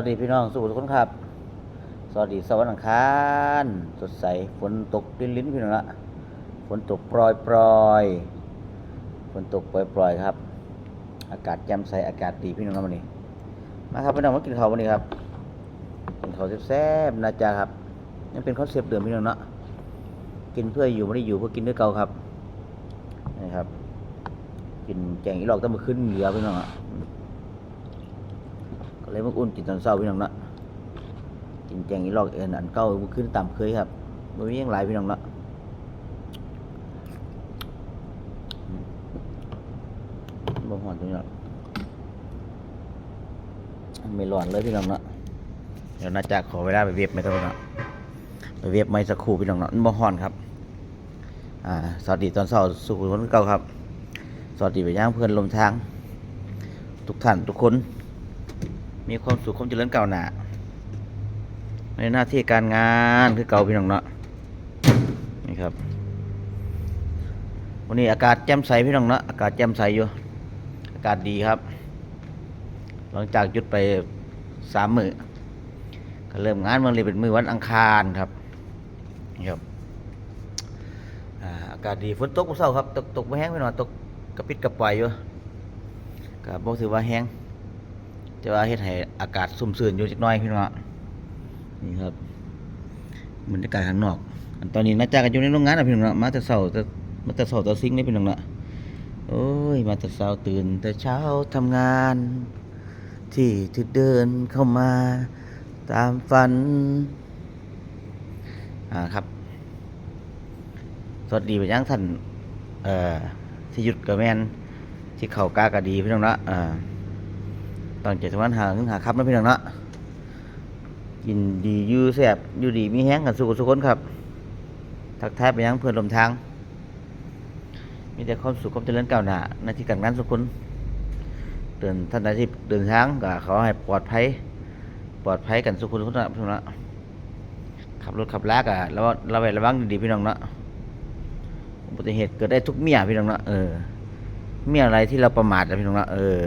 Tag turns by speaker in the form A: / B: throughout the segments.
A: สวัสดีพี่น้องสุขทุกคนครับ สวัสดีสวัสดีอังคารสดใสฝนตกลิ้นลิ้นพี่น้องละฝนตกปล่อยปล่อยฝนตกปล่อยปล่อยครับ อากาศแจ่มใสอากาศดีพี่น้องครับวันนี้ มาครับพี่น้องมากินข้าววันนี้ครับกินข้าวแซ่บๆนะจ๊ะครับยังเป็นคอนเซปต์เดิมพี่น้องเนาะกินเพื่ออยู่ไม่ได้อยู่เพื่อกินด้วยเก่าครับนี่ครับ กินแกงอีหลอกต้งมาขึ้นเหลือพี่น้องอะ ก็เลยมาอุ่นกินตอนเช้าพี่น้องเนาะกินแกงอีหลอกเอ็นอันเก่าขึ้นตามเคยครับมันมีย่างหลายพี่น้องเนาะบ่หอนพี่น้องไม่ร้อนเลยพี่น้องเนาะเดี๋ยวน่าจะขอเวลาไปเวียบไม่ต้องพี่น้องไปเวียบไม่สักครู่พี่น้องเนาะบ่หอนครับอ่าสวัสดีตอนเช้าสุขคนเก่าครับ สวัสดีไปย่างเพื่อนลมทาง ทุกท่านทุกคน มีความสุขความเจริญก้าหนาในหน้าที่การงานคือเก่าพี่น้องเนาะนี่ครับวันนี้อากาศแจ่มใสพี่น้องเนาะอากาศแจ่มใสอยู่ อากาศดีครับ หลังจากหยุดไปสามมือก็เริ่มงานเมื่อเลยเป็นมือวันอังคารครับนี่ครับอากาศดีฝนตกเมื่อเช้าครับ ตกตกไม่แห้งพี่น้องตกกระปิดกระปล่อยอยู่ก็บอกถือว่าแห้ง จะว่าเฮ็ดให้อากาศสุ่มสื่นอยู่จักหน่อยพี่น้องนี่ครับบรรยากาศข้างนอกอันตอนนี้น่าจะกันอยู่ในโรงงานนะพี่น้องนะมาแต่เช้าแต่มาแต่เช้าแต่ซิงนี่พี่น้องเนะโอ้ยมาแต่เช้าตื่น แต่เช้าทำงาน ที่ที่เดินเข้ามา ตามฝันอ่าครับ สวัสดีไปยังท่านเอ่อที่หยุดกระแมนที่เข่ากากระดีพี่น้องเนะอ่า อนเจ็ดวันหาเงินหาครับนะพี่น้องเนาะกินดีอยู่แซ่บอยู่ดีมีแห้งกันสุขสุขคนครับทักทายไปยังเพื่อนลมทาง มีแต่ความสุขความเจริญก้าวหน้าในที่การงานสุขคนเดินท่านใดที่เดินทางก็ขอให้ปลอดภัย ปลอดภัยกันสุขคนทุกคนนะพี่น้องเนาะขับรถขับลากอะแล้วระแวดระวังดีพี่น้องเนาะอุบัติเหตุเกิดได้ทุกเมียพี่น้องเนาะเออเมียอะไรที่เราประมาทอะพี่น้องเนาะเออ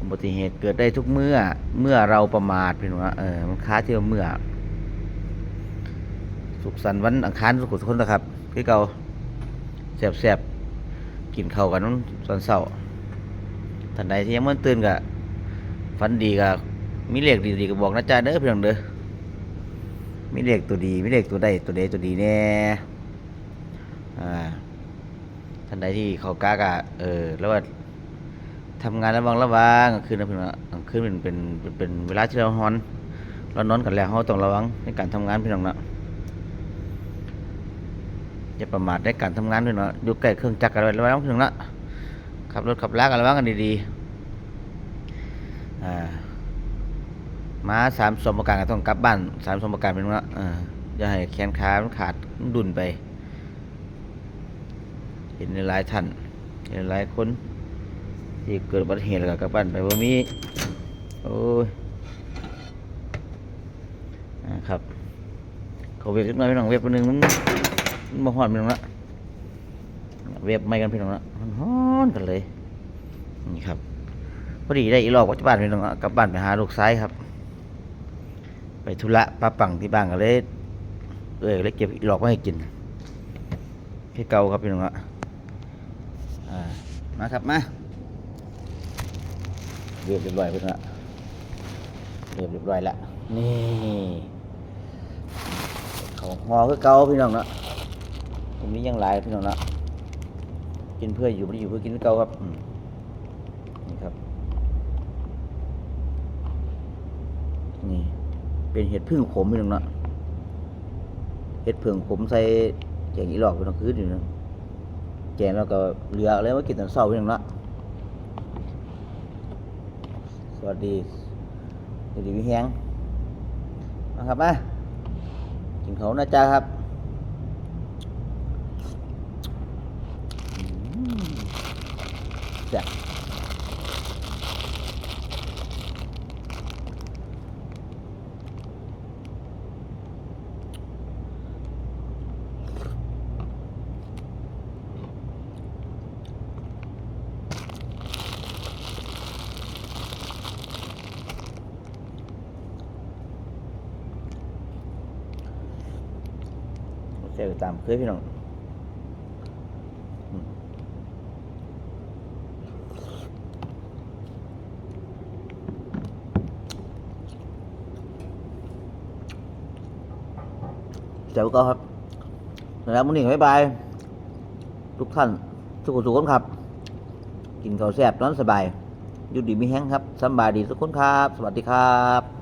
A: อุบัติเหตุเกิดได้ทุกเมื่อ เมื่อเราประมาทพี่น้องว่าเออมันค้าเที่ยวเมื่อ สุขสันต์วันอังคารสุขทุกคนนะครับคือเก่าแสบๆกินเข้ากันตอนเช้าท่านใดที่ยังไม่ตื่นก็ฝันดีก็มีเลขดีๆก็บอกนะจ๊ะเด้อพี่น้องเด้อมีเลขตัวดีมีเลขตัวใดตัวใดตัวดีแน่อ่าท่านใดที่เขากล้ากะเออแล้วว่า ทำงานระวังระวังกลางคืนนะพี่น้องกลางคืนเป็นเป็นเป็นเวลาที่เรานอนเรานอนกันแล้วเราต้องระวังในการทำงานพี่น้องนะอย่าประมาทในการทำงานพี่น้องอยู่ใกล้เครื่องจักรกันไว้ระวังพี่น้องนะขับรถขับลากันระวังกันดีๆอ่ามาสามสมประการก็ต้องกลับบ้านสามสมประการพี่น้องนะอ่าอย่าให้แขนขามันขาดดุนไป เห็นหลายท่านเห็นหลายคน ที่เกิดอุบัติเหตุแล้วก็กลับบ้นไปว่ามีโอ้ยอ่าครับเขาเว็บนิดหน่อยพี่น้องเว็บนหนึงมันมันมาหอนพี่น้องละเว็บไม่กันพี่น้องละมันฮ้อนกันเลยนี่ครับพอดีได้อีหลอกวัดบ้านพี่น้องละกลับบ้านไปหาลูกซ้ายครับ ไปธุระป้าปังที่บ้านก็เลยเอ้ยเลยเก็บอีหลอกมาให้กินให้เกาครับพี่น้องละอ่ามาครับมา เรียบเรียบร้อยเพื่อนละเรียบเรียบร้อยละนี่เขาหอคือเกาพี่น้องเนาะตรงนี้ยังหลายพี่น้องเนาะกินเพื่ออยู่ไม่ได้อยู่เพื่อกินคือเก่าครับนี่ครับ นี่ เป็นเห็ดพึ่งขมพี่น้องเนาะเห็ดพึ่งขมใส่แกงอีหลอกพี่น้องคืออยู่นะแกงแล้วก็เหลืออะไรมากินตอนเช้าพี่น้องเนาะ สวัสดีสวัสดีพี่แฮงมาครับมากินเขานะจ๊ะครับอืมแซ่บ เจอตามเคยพี่น้องเจ้าก็ครับแล้วมื้อนี้บ๊ายบาย ทุกท่านทุกคนทุกคนครับ กินข้าวแซ่บนอนสบาย อยู่ดีมีแห้งครับสบายดีทุกคนครับ สวัสดีครับ